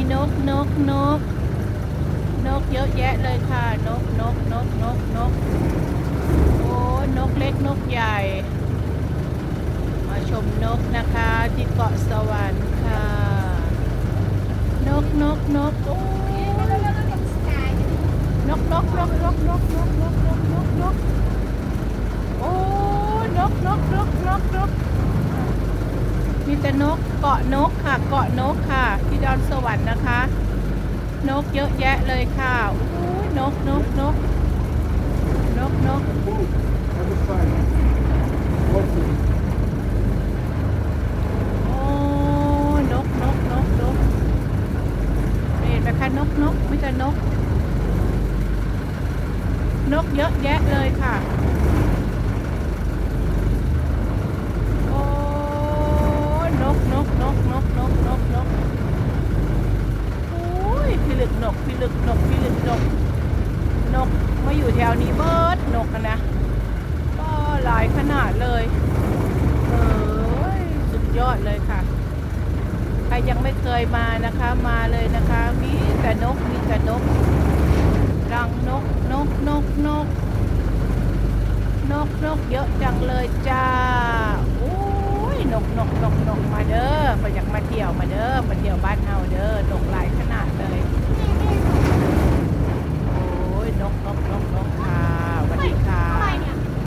มีนกนกนก นกเยอะแยะเลยค่ะ นกนกนกนกนกโอ้นกเล็กนกใหญ่ มาชมนกนะคะที่เกาะสวรรค์ค่ะ นกนกนกโอ้นกนกนกนกนกนกนกนกนกนกโอ้ยนกนกนกนกนก มีแต่นกเกาะนกค่ะ เกาะนกค่ะ ที่ดอนสวรรค์นะคะ นกเยอะแยะเลยค่ะโอ้นกนกนกนกนกโอ้นกนกนกนกเห็นไหมคะนกนกไม่ใช่นก นกเยอะแยะเลยค่ะ โอ้นกนกนกนกนกนกนกโอ้ยพิลึ กนกพิลึกนกพิลึกนกนกมาอยู่แถวนี้เบิดนกอะนะก็หลายขนาดเลยเอ้ยสุดยอดเลยค่ะ ใครยังไม่เคยมานะคะมาเลยนะคะ มีแต่นกมีแต่นกรังนกนกนกนกนกนกเยอะจังเลยจ้าโอ้ยนกนกนกนกมาเด้อไปอยากมาเที่ยวมาเด้อ